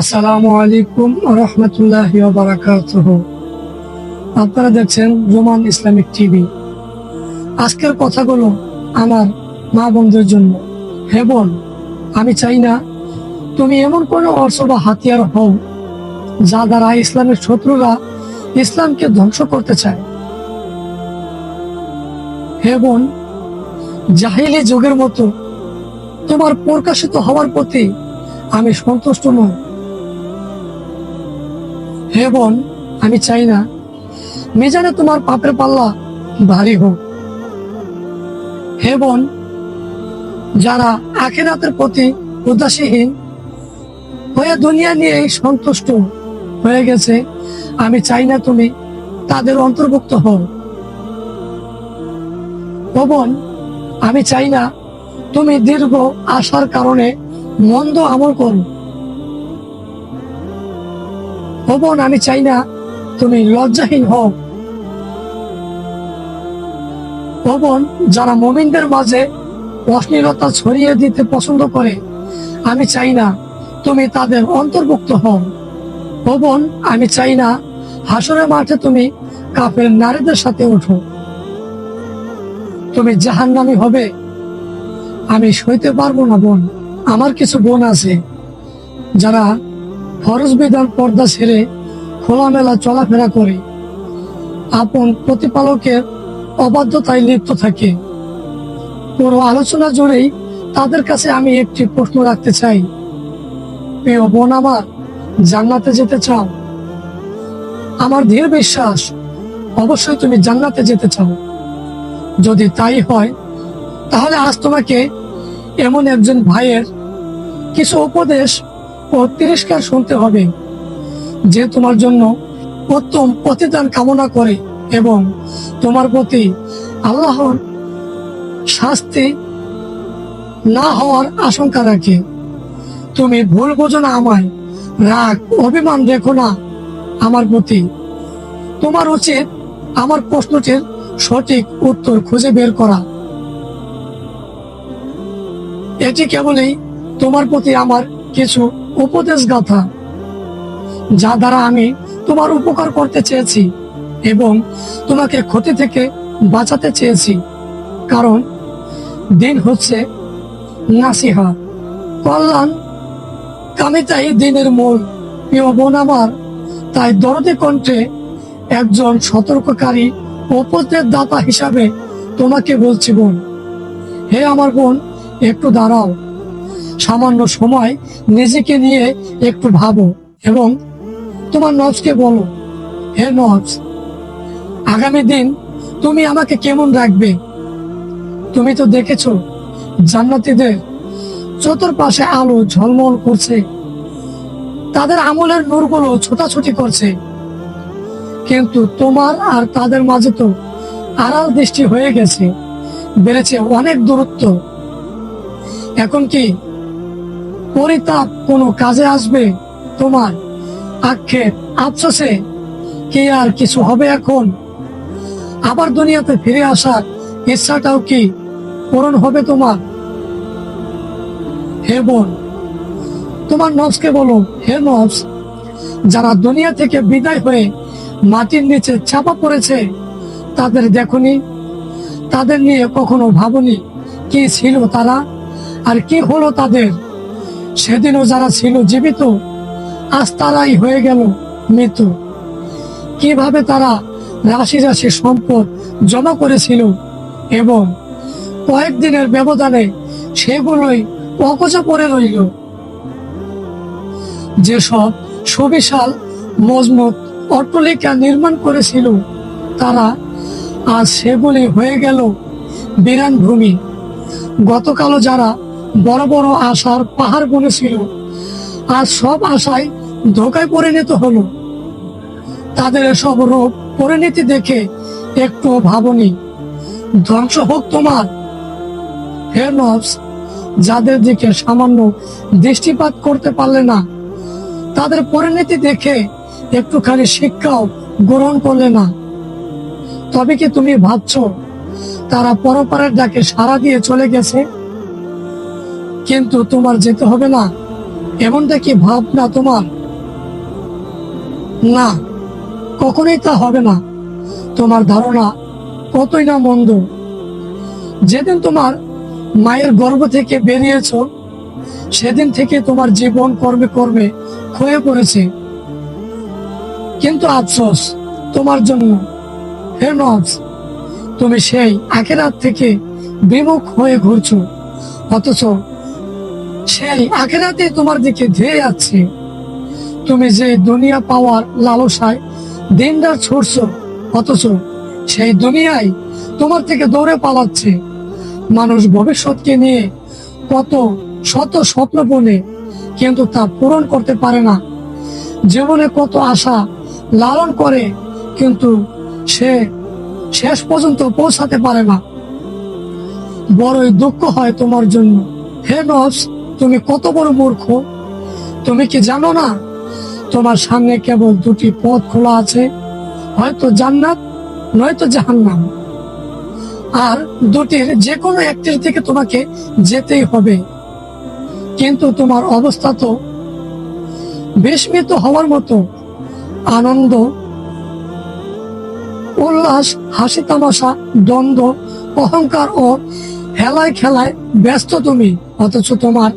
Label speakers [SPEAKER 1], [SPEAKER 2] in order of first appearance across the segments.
[SPEAKER 1] আসসালামু আলাইকুম রহমতুল্লাহ বারাকাতুহ। আপনারা দেখছেন রোমান ইসলামিক টিভি। আজকের কথাগুলো আমার মা বোনদের জন্য। হে বোন, আমি চাই না তুমি এমন কোনো অর্থ বা হাতিয়ার হও যা দ্বারা ইসলামের শত্রুরা ইসলামকে ধ্বংস করতে চায়। হে বোন, জাহিলি যুগের মতো তোমার প্রকাশিত হওয়ার প্রতি আমি সন্তুষ্ট নই। হে বোন, আমি চাই না। মিজানে তোমার পাপের পাল্লা ভারী হোক। হে বোন, যারা আখেরাতের প্রতি উদাসীহীন হয়ে দুনিয়া নিয়ে সন্তুষ্ট হয়ে গেছে, আমি চাই না তুমি তাদের অন্তর্ভুক্ত হও। বোন, আমি চাই না তুমি দীর্ঘ আসার কারণে মন্দ আমল করো। ও বোন আমি চাই না তুমি লজ্জাহীন হও। ও বোন, যারা মমিনদের মাঝে অশ্লীলতা ছড়িয়ে দিতে পছন্দ করে, আমি চাই না তুমি তাদের অন্তর্ভুক্ত হও। ও বোন, আমি চাই না হাসরের মাঠে তুমি কাপের নারীদের সাথে ওঠো তুমি জাহান্নামি হবে, আমি সইতে পারব না বোন, আমার কিছু বোন আছে যারা ফরজ বিধান পর্দা ছেড়ে খোলামেলা চলাফেরা করে। আপন প্রতিপালকের অবাধ্যতায় লিপ্ত থাকে। পুরো আলোচনা জুড়েই তাদের কাছে আমি একটি প্রশ্ন রাখতে চাই। প্রিয় বোন আমার, জান্নাতে যেতে চাও? আমার ধীর বিশ্বাস, অবশ্যই তুমি জান্নাতে যেতে চাও। যদি তাই হয়, তাহলে আজ তোমাকে এমন একজন ভাইয়ের কিছু উপদেশ ও তিরস্কার শুনতে হবে, যে তোমার জন্য উত্তম প্রতিদান কামনা করে এবং তোমার প্রতি আল্লাহর শাস্তি না হওয়ার আশঙ্কা রাখে। তুমি ভুল বোঝো না আমায়, রাগ, অভিমান রেখো না আমার প্রতি। তোমার উচিত আমার প্রশ্নটির সঠিক উত্তর খুঁজে বের করা। এটি কেবলই তোমার প্রতি আমার কিছু উপদেশ গাথা যা দ্বারা আমি তোমার উপকার করতে চেয়েছি এবং তোমাকে ক্ষতি থেকে বাঁচাতে চেয়েছি। কারণ দিন হচ্ছে নাসিহা। কল্যাণ কামিতাই দিনের মূল। প্রিয় বোন আমার, তাই দরদে কণ্ঠে একজন সতর্ককারী উপদেশ দাতা হিসাবে তোমাকে বলছি বোন। হে আমার বোন, একটু দাঁড়াও। সামান্য সময় নিজেকে নিয়ে একটু ভাবো এবং তোমার নজকে বলো, হে নজ, আগামী দিন তুমি আমাকে কেমন রাখবে? তুমি তো দেখেছ, জান্নাতীদের চতুর্পাশে আলো ঝলমল করছে, তাদের আমলের নূরগুলো ছোটাছুটি করছে। কিন্তু তোমার আর তাদের মাঝে তো আড়াল দৃষ্টি হয়ে গেছে, বেড়েছে অনেক দূরত্ব। এখন কি পরিতাপ কোনো কাজে আসবে? তোমার আক্ষেপ, আফসোসে কি আর কিছু হবে এখন? আবার দুনিয়াতে ফিরে আসার ইচ্ছাটাও কি পূরণ হবে তোমার? হে বোন, তোমার নবসকে বলো, হে নবস, যারা দুনিয়া থেকে বিদায় হয়ে মাটির নিচে চাপা পড়েছে, তাদের দেখনি? তাদের নিয়ে কখনো ভাবনি কি ছিল তারা? আর কি হলো তাদের? সেদিনও যারা ছিল জীবিত, আজ তারাই হয়ে গেল মৃত। কীভাবে তারা রাশি রাশি সম্পদ জমা করেছিল এবং কয়েকদিনের ব্যবধানে সেগুলোই অকচা পড়ে রইল। যেসব সুবিশাল মজবুত অট্টলিকা নির্মাণ করেছিল, তারা আজ সেগুলি হয়ে গেল বিরান ভূমি গতকালও যারা বড় বড় আশার পাহাড় বলেছিল। আর সব আশায় ধোকায় পরিণত হলো। তাদের সব রূপ পরিণতি দেখে একটু ভাবনি। ধ্বংস হোক তোমার। যাদের দিকে সামান্য দৃষ্টিপাত করতে পারলে না, তাদের পরিণতি দেখে একটুখানি শিক্ষাও গ্রহণ করলে না। তবে কি তুমি ভাবছ, তারা পরপারের ডাকে সাড়া দিয়ে চলে গেছে? কিন্তু তোমার যেতে হবে না। এমনটা কি ভাবনা তোমার? না, কখনোই তা হবে না। তোমার ধারণা কতই না মন্দ। যেদিন তোমার মায়ের গর্ভ থেকে বেরিয়েছ, সেদিন থেকে তোমার জীবন কর্মে কর্মে ক্ষয়ে পড়েছে। কিন্তু আফসোস, তোমার জন্য। হে তুমি সেই আখেরাত থেকে বিমুখ হয়ে ঘুরছো। অথচ সেই আখেরাতে তোমার দিকে ধেয়ে যাচ্ছে। তুমি যে দুনিয়া পাওয়ার লালসায় দিন রাত ছুটছ, অথচ সেই দুনিয়ায় তোমার থেকে দৌড়ে পালাচ্ছে। মানুষ ভবিষ্যৎকে নিয়ে কত শত স্বপ্ন বলে কিন্তু তা পূরণ করতে পারে না। জীবনে কত আশা লালন করে, কিন্তু সে শেষ পর্যন্ত পৌঁছাতে পারে না। বড়ই দুঃখ হয় তোমার জন্য। হে নস তুমি কত বড় মূর্খ? তুমি কি জানো না তোমার সামনে কেবল দুটি পথ খোলা আছে? হয়তো জান্নাত, নয়তো জাহান্নাম। আর দুটির যে কোনো একটির থেকে তোমাকে যেতেই হবে। কিন্তু তোমার অবস্থা তো বিস্মিত হওয়ার মতো। আনন্দ, উল্লাস হাসি তামাশা দ্বন্দ্ব, অহংকার ও হেলায় খেলায় ব্যস্ত তুমি, অথচ তোমার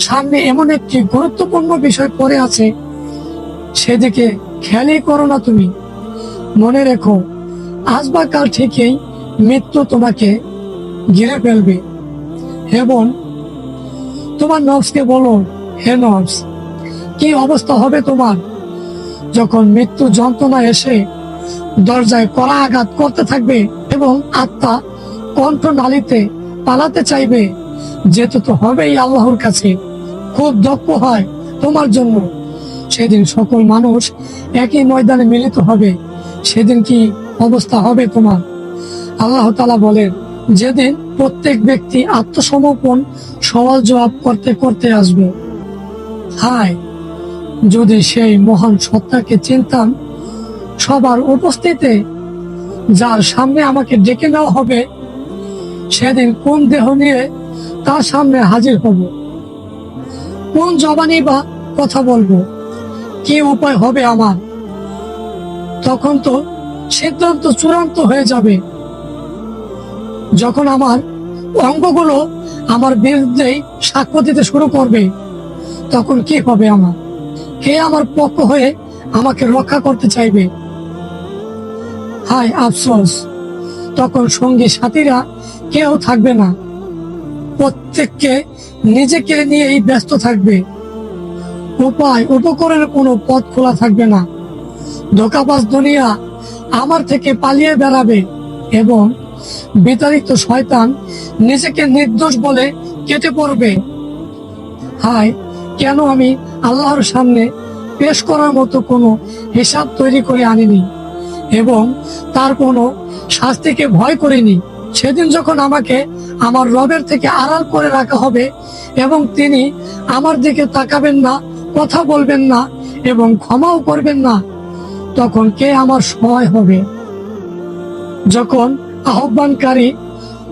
[SPEAKER 1] সামনে এমন একটি গুরুত্বপূর্ণ বিষয় পড়ে আছে, সেদিকে খেয়ালই করো না তুমি। মনে রেখো, আজ বা কাল ঠিকই মৃত্যু তোমাকে ঘিরে ফেলবে। এবং তোমার নবসকে বলো, হে নবস, কি অবস্থা হবে তোমার? যখন মৃত্যু যন্ত্রণা এসে দরজায় কড়া আঘাত করতে থাকবে এবং আত্মা কণ্ঠ নালিতে পালাতে চাইবে যেতে তো হবেই আল্লাহর কাছে। খুব দক্ষ হয় তোমার জন্য। সেদিন সকল মানুষ একই ময়দানে মিলিত হবে। সেদিন কি অবস্থা হবে তোমার? আল্লাহ তালা বলেন, যেদিন প্রত্যেক ব্যক্তি আত্মসমর্পণ, সওয়াল জবাব করতে করতে আসবে। হায়, যদি সেই মহান সত্তাকে চিনতাম, সবার উপস্থিতে যার সামনে আমাকে ডেকে নেওয়া হবে সেদিন কোন দেহ নিয়ে তার সামনে হাজির হব? কোন জবানি বা কথা বলব? কি উপায় হবে আমার? তখন তো সিদ্ধান্ত চূড়ান্ত হয়ে যাবে। যখন আমার অঙ্গগুলো আমার বিরুদ্ধেই সাক্ষ্য দিতে শুরু করবে, তখন কি হবে আমার? কে আমার পক্ষ হয়ে আমাকে রক্ষা করতে চাইবে? হায় আফসোস! তখন সঙ্গী সাথীরা কেউ থাকবে না। প্রত্যেককে নিজেকে নিয়েই ব্যস্ত থাকবে। উপায় উপকরণের কোনো পথ খোলা থাকবে না। ধোকাবাজ দুনিয়া আমার থেকে পালিয়ে বেড়াবে এবং বিতাড়িত শয়তান নিজেকে নির্দোষ বলে কেটে পড়বে। হায়, কেন আমি আল্লাহর সামনে পেশ করার মতো কোনো হিসাব তৈরি করে আনিনি এবং তার কোনো শাস্তিকে ভয় করিনি? সেদিন যখন আমাকে আমার রবের থেকে আড়াল করে রাখা হবে এবং তিনি আমার দিকে তাকাবেন না, কথা বলবেন না এবং ক্ষমাও করবেন না, তখন কে আমার সহায় হবে? যখন আহ্বানকারী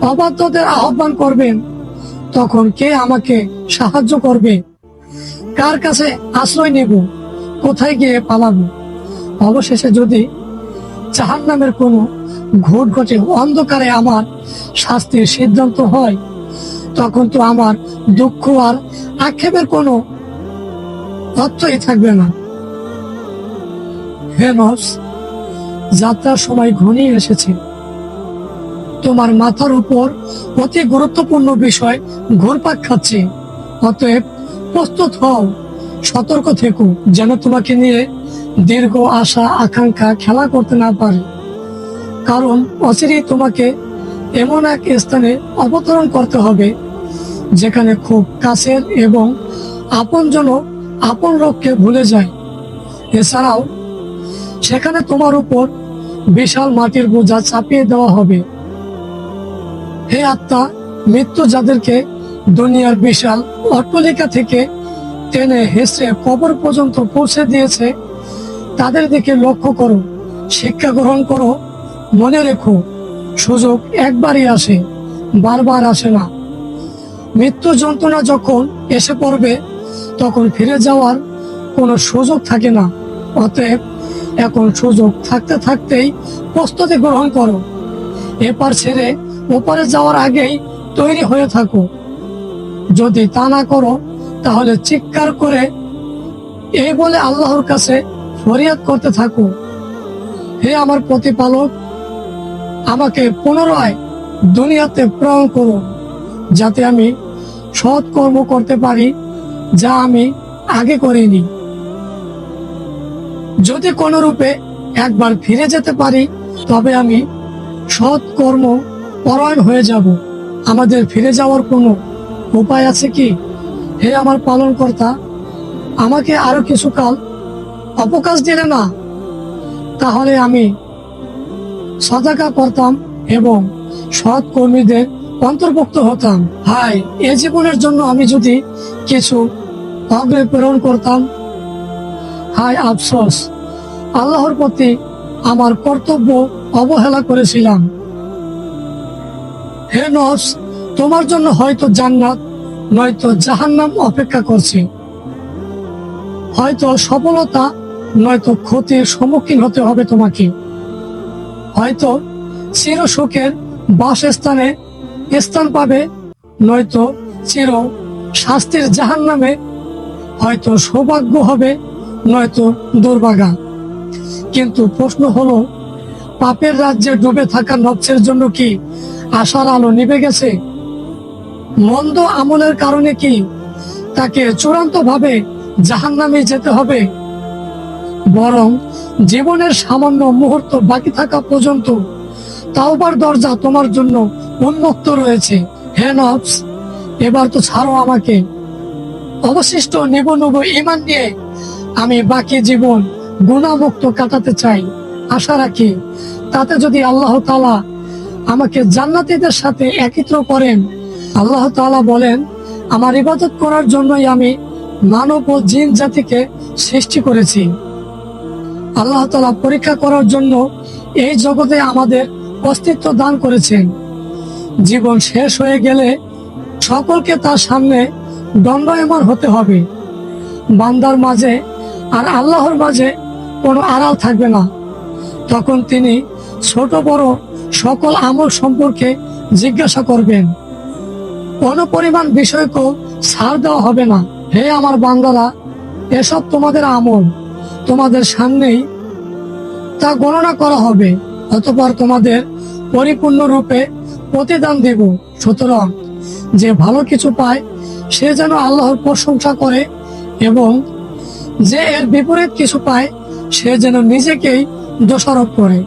[SPEAKER 1] অবাধ্যদের আহ্বান করবেন, তখন কে আমাকে সাহায্য করবে? কার কাছে আশ্রয় নেব? কোথায় গিয়ে পালাবো? অবশেষে যদি জাহান নামের কোনো ঘুট ঘটে অন্ধকারে আমার শাস্তির সিদ্ধান্ত হয়, তখন তো আমার দুঃখ আর আক্ষেপের কোনো অর্থই থাকবে না। হেনস যাত্রার সময় ঘনিয়ে এসেছে। তোমার মাথার উপর অতি গুরুত্বপূর্ণ বিষয় ঘুরপাক খাচ্ছে। অতএব প্রস্তুত হও, সতর্ক থেকো, যেন তোমাকে নিয়ে দীর্ঘ আশা, আকাঙ্ক্ষা খেলা করতে না পারে। কারণ অচিরেই তোমাকে এমন এক স্থানে অবতরণ করতে হবে, যেখানে খুব কাছের এবং আপনজন আপন লোককে ভুলে যায়। এছাড়াও, সেখানে তোমার উপর বিশাল মাটির বোঝা চাপিয়ে দেওয়া হবে। হে আত্মা, মৃত্যু যাদেরকে দুনিয়ার বিশাল অট্টলিকা থেকে টেনে হেসে কবর পর্যন্ত পৌঁছে দিয়েছে, তাদের দিকে লক্ষ্য করো, শিক্ষা গ্রহণ করো মনে রেখো, সুযোগ একবারই আসে, বারবার আসে না। মৃত্যু যন্ত্রণা যখন এসে পড়বে, তখন ফিরে যাওয়ার কোনো সুযোগ থাকে না। অতএব এখন সুযোগ থাকতে থাকতেই প্রস্তুতি গ্রহণ করো। এপার ছেড়ে ওপারে যাওয়ার আগেই তৈরি হয়ে থাকো। যদি তা না করো, তাহলে চিৎকার করে এই বলে আল্লাহর কাছে ফরিয়াদ করতে থাকো। হে আমার প্রতিপালক আমাকে পুনরায় দুনিয়াতে প্রেরণ করুন, যাতে আমি সৎ কর্ম করতে পারি যা আমি আগে করিনি। যদি কোনো রূপে একবার ফিরে যেতে পারি, তবে আমি সৎ কর্ম পরায়ণ হয়ে যাব। আমাদের ফিরে যাওয়ার কোনো উপায় আছে কি? হে আমার পালনকর্তা, আমাকে আরও কিছুকাল অবকাশ দিলে না? তাহলে আমি সদাকা করতাম এবং সৎ কর্মীদের অন্তর্ভুক্ত হতাম। হাই, এ জীবনের জন্য আমি যদি কিছু অগ্রে প্রেরণ করতাম, হাই, আফসোস। আল্লাহর প্রতি আমার কর্তব্য অবহেলা করেছিলাম। হে নফস, তোমার জন্য হয়তো জান্নাত, নয়তো জাহান্নাম অপেক্ষা করছে। হয়তো সফলতা, নয়তো ক্ষতির সম্মুখীন হতে হবে তোমাকে। হয়তো চির সুখের বাসস্থানে স্থান পাবে, নয়তো চির শাস্তির জাহান নামে হয়তো সৌভাগ্য হবে, নয়তো দুর্ভাগা। কিন্তু প্রশ্ন হলো, পাপের রাজ্যে ডুবে থাকা নবসের জন্য কি আশার আলো নিভে গেছে? মন্দ আমলের কারণে কি তাকে চূড়ান্ত ভাবে জাহান নামে যেতে হবে? বরং জীবনের সামান্য মুহূর্ত বাকি থাকা পর্যন্ত তাওবার দরজা তোমার জন্য উন্মুক্ত রয়েছে। হে নবস, এবার তো ছাড়ো আমাকে। অবশিষ্ট নেব নেব ইমান নিয়ে আমি বাকি জীবন গুণামুক্ত কাটাতে চাই। আশা রাখি তাতে যদি আল্লাহ তালা আমাকে জান্নাতিদের সাথে একত্র করেন, আল্লাহ তালা বলেন, আমার ইবাদত করার জন্যই আমি মানব ও জিন জাতিকে সৃষ্টি করেছি। আল্লাহ তাআলা পরীক্ষা করার জন্য এই জগতে আমাদের অস্তিত্ব দান করেছেন। জীবন শেষ হয়ে গেলে সকলকে তার সামনে দণ্ডায়মান হতে হবে। বান্দার মাঝে আর আল্লাহর মাঝে কোনো আড়াল থাকবে না। তখন তিনি ছোট বড় সকল আমল সম্পর্কে জিজ্ঞাসা করবেন। কোনো পরিমাণ বিষয়কেও ছাড় দেওয়া হবে না। হে আমার বান্দারা, এসব তোমাদের আমল। তোমাদের সামনেই তা গণনা করা হবে। অতপর তোমাদের পরিপূর্ণ রূপে প্রতিদান দেব। সুতরাং যে ভালো কিছু পায়, সে যেন আল্লাহর প্রশংসা করে এবং যে এর বিপরীত কিছু পায়, সে যেন নিজেকেই দোষারোপ করে।